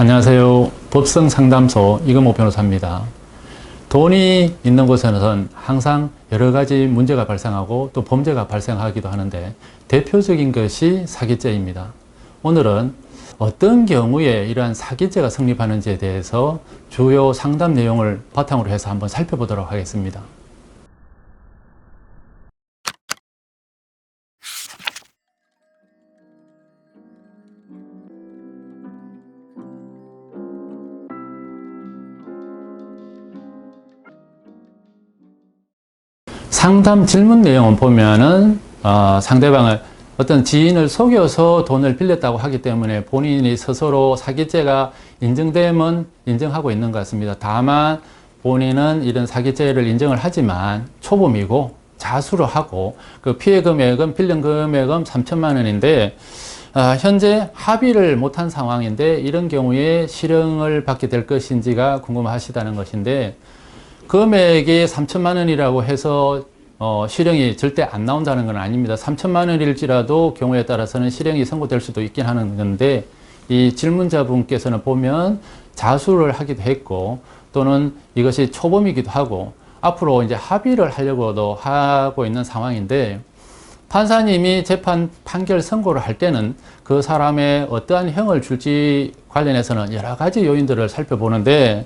안녕하세요. 법성 상담소 이금호 변호사입니다. 돈이 있는 곳에는 항상 여러 가지 문제가 발생하고 또 범죄가 발생하기도 하는데 대표적인 것이 사기죄입니다. 오늘은 어떤 경우에 이러한 사기죄가 성립하는지에 대해서 주요 상담 내용을 바탕으로 해서 한번 살펴보도록 하겠습니다. 상담 질문 내용을 보면은 어, 상대방을 어떤 지인을 속여서 돈을 빌렸다고 하기 때문에 본인이 스스로 사기죄가 인정되면 인정하고 있는 것 같습니다. 다만 본인은 이런 사기죄를 인정을 하지만 초범이고 자수를 하고 그 피해 금액은 빌린 금액은 3천만 원인데 아, 현재 합의를 못한 상황인데 이런 경우에 실형을 받게 될 것인지가 궁금하시다는 것인데 금액이 3천만 원이라고 해서 어, 실형이 절대 안 나온다는 건 아닙니다. 3천만 원일지라도 경우에 따라서는 실형이 선고될 수도 있긴 하는 건데 이 질문자분께서는 보면 자수를 하기도 했고 또는 이것이 초범이기도 하고 앞으로 이제 합의를 하려고도 하고 있는 상황인데 판사님이 재판 판결 선고를 할 때는 그 사람의 어떠한 형을 줄지 관련해서는 여러 가지 요인들을 살펴보는데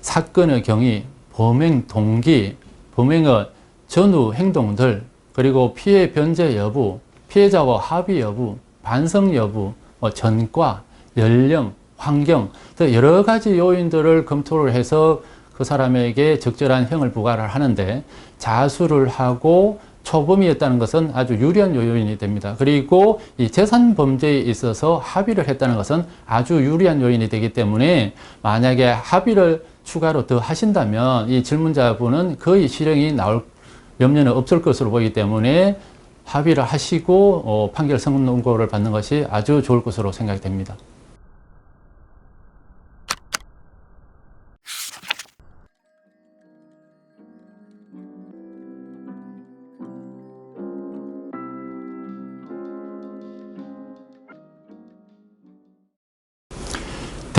사건의 경위, 범행 동기, 범행의 전후 행동들, 그리고 피해 변제 여부, 피해자와 합의 여부, 반성 여부, 뭐 전과, 연령, 환경 등 여러 가지 요인들을 검토를 해서 그 사람에게 적절한 형을 부과를 하는데 자수를 하고 초범이었다는 것은 아주 유리한 요인이 됩니다. 그리고 이 재산 범죄에 있어서 합의를 했다는 것은 아주 유리한 요인이 되기 때문에 만약에 합의를 추가로 더 하신다면 이 질문자분은 거의 실형이 나올 염려는 없을 것으로 보이기 때문에 합의를 하시고 어, 판결 선고를 받는 것이 아주 좋을 것으로 생각이 됩니다.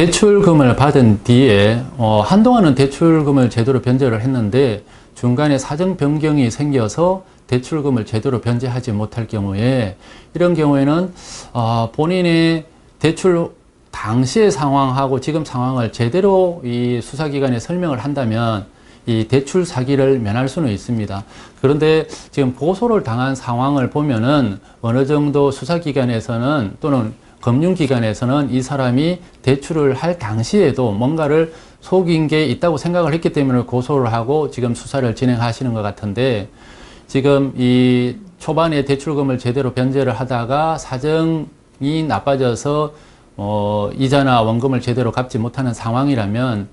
대출금을 받은 뒤에 어, 한동안은 대출금을 제대로 변제를 했는데 중간에 사정 변경이 생겨서 대출금을 제대로 변제하지 못할 경우에 이런 경우에는 어, 본인의 대출 당시의 상황하고 지금 상황을 제대로 이 수사기관에 설명을 한다면 이 대출 사기를 면할 수는 있습니다. 그런데 지금 고소를 당한 상황을 보면은 어느 정도 수사기관에서는 또는 금융기관에서는 이 사람이 대출을 할 당시에도 뭔가를 속인 게 있다고 생각을 했기 때문에 고소를 하고 지금 수사를 진행하시는 것 같은데 지금 이 초반에 대출금을 제대로 변제를 하다가 사정이 나빠져서 어, 이자나 원금을 제대로 갚지 못하는 상황이라면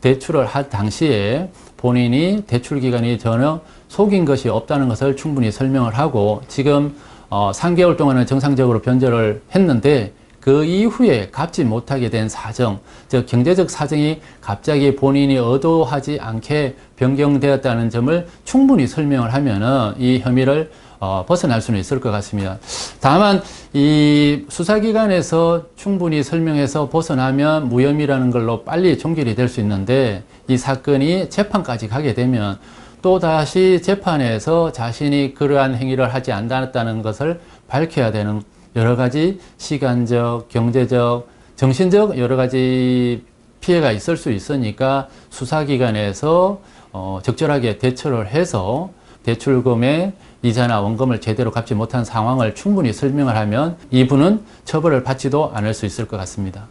대출을 할 당시에 본인이 대출 기간이 전혀 속인 것이 없다는 것을 충분히 설명을 하고 지금 어, 3개월 동안은 정상적으로 변제를 했는데 그 이후에 갚지 못하게 된 사정, 즉 경제적 사정이 갑자기 본인이 의도하지 않게 변경되었다는 점을 충분히 설명을 하면은 이 혐의를 어, 벗어날 수는 있을 것 같습니다. 다만 이 수사기관에서 충분히 설명해서 벗어나면 무혐의라는 걸로 빨리 종결이 될 수 있는데 이 사건이 재판까지 가게 되면 또다시 재판에서 자신이 그러한 행위를 하지 않았다는 것을 밝혀야 되는 여러 가지 시간적, 경제적, 정신적 여러 가지 피해가 있을 수 있으니까 수사기관에서 어, 적절하게 대처를 해서 대출금의 이자나 원금을 제대로 갚지 못한 상황을 충분히 설명을 하면 이분은 처벌을 받지도 않을 수 있을 것 같습니다.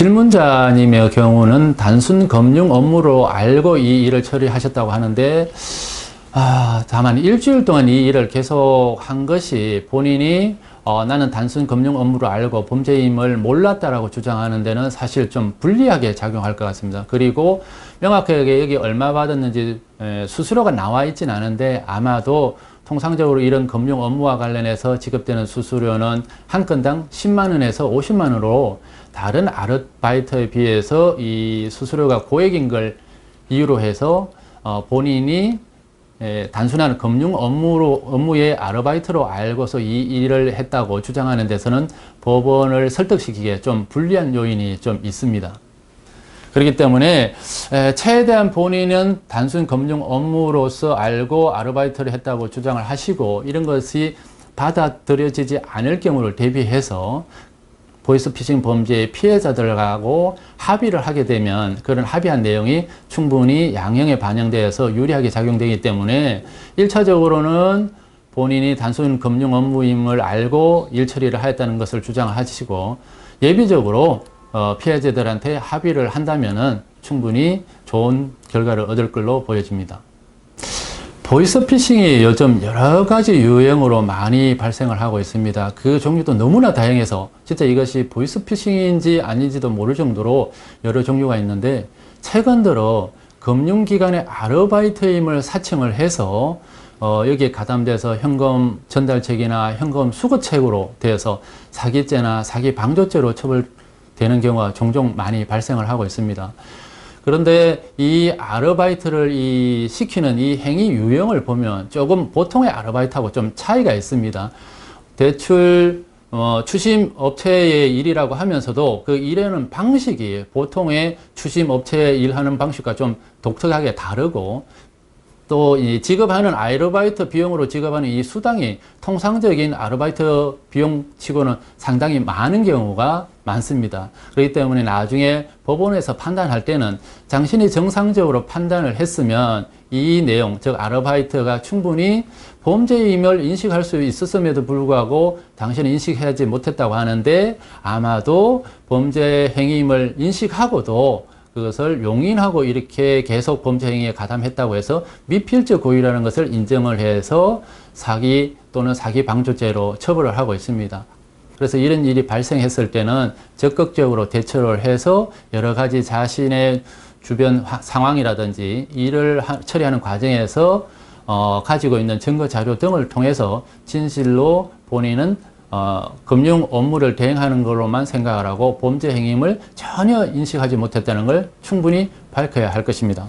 질문자님의 경우는 단순 금융 업무로 알고 이 일을 처리하셨다고 하는데, 아, 다만 일주일 동안 이 일을 계속 한 것이 본인이 어, 나는 단순 금융 업무로 알고 범죄임을 몰랐다라고 주장하는 데는 사실 좀 불리하게 작용할 것 같습니다. 그리고 명확하게 여기 얼마 받았는지 에, 수수료가 나와 있진 않은데 아마도 통상적으로 이런 금융 업무와 관련해서 지급되는 수수료는 한 건당 10만 원에서 50만 원으로 다른 아르바이트에 비해서 이 수수료가 고액인 걸 이유로 해서 어, 본인이 에, 단순한 금융 업무로 업무의 아르바이트로 알고서 이 일을 했다고 주장하는 데서는 법원을 설득시키기에 좀 불리한 요인이 좀 있습니다. 그렇기 때문에 에, 최대한 본인은 단순 금융 업무로서 알고 아르바이트를 했다고 주장을 하시고 이런 것이 받아들여지지 않을 경우를 대비해서 보이스피싱 범죄의 피해자들하고 합의를 하게 되면 그런 합의한 내용이 충분히 양형에 반영되어서 유리하게 작용되기 때문에 1차적으로는 본인이 단순 금융 업무임을 알고 일 처리를 하였다는 것을 주장하시고 예비적으로 어, 피해자들한테 합의를 한다면은 충분히 좋은 결과를 얻을 걸로 보여집니다. 보이스피싱이 요즘 여러 가지 유형으로 많이 발생을 하고 있습니다. 그 종류도 너무나 다양해서 진짜 이것이 보이스피싱인지 아닌지도 모를 정도로 여러 종류가 있는데 최근 들어 금융기관의 아르바이트임을 사칭을 해서 어, 여기에 가담돼서 현금 전달책이나 현금 수거책으로 되어서 사기죄나 사기 방조죄로 처벌 되는 경우가 종종 많이 발생을 하고 있습니다. 그런데 이 아르바이트를 이 시키는 이 행위 유형을 보면 조금 보통의 아르바이트하고 좀 차이가 있습니다. 대출 어, 추심 업체의 일이라고 하면서도 그 일하는 방식이 보통의 추심 업체 일하는 방식과 좀 독특하게 다르고 또 이 지급하는 아르바이트 비용으로 지급하는 이 수당이 통상적인 아르바이트 비용치고는 상당히 많은 경우가 많습니다. 그렇기 때문에 나중에 법원에서 판단할 때는 당신이 정상적으로 판단을 했으면 이 내용, 즉 아르바이트가 충분히 범죄임을 인식할 수 있었음에도 불구하고 당신은 인식하지 못했다고 하는데 아마도 범죄 행위임을 인식하고도 그것을 용인하고 이렇게 계속 범죄 행위에 가담했다고 해서 미필적 고의라는 것을 인정을 해서 사기 또는 사기 방조죄로 처벌을 하고 있습니다. 그래서 이런 일이 발생했을 때는 적극적으로 대처를 해서 여러 가지 자신의 주변 화- 상황이라든지 일을 하- 처리하는 과정에서 어, 가지고 있는 증거 자료 등을 통해서 진실로 본인은 어, 금융 업무를 대행하는 걸로만 생각을 하고 범죄 행위임을 전혀 인식하지 못했다는 걸 충분히 밝혀야 할 것입니다.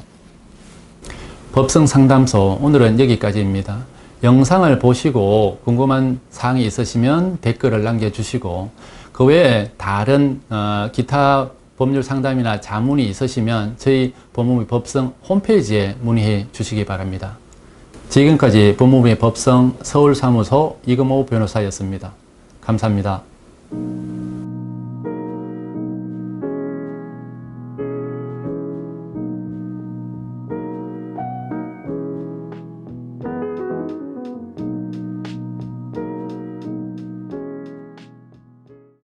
법성 상담소 오늘은 여기까지입니다. 영상을 보시고 궁금한 사항이 있으시면 댓글을 남겨주시고 그 외에 다른 어, 기타 법률 상담이나 자문이 있으시면 저희 법무부 법성 홈페이지에 문의해 주시기 바랍니다. 지금까지 법무부의 법성 서울사무소 이금호 변호사였습니다. 감사합니다.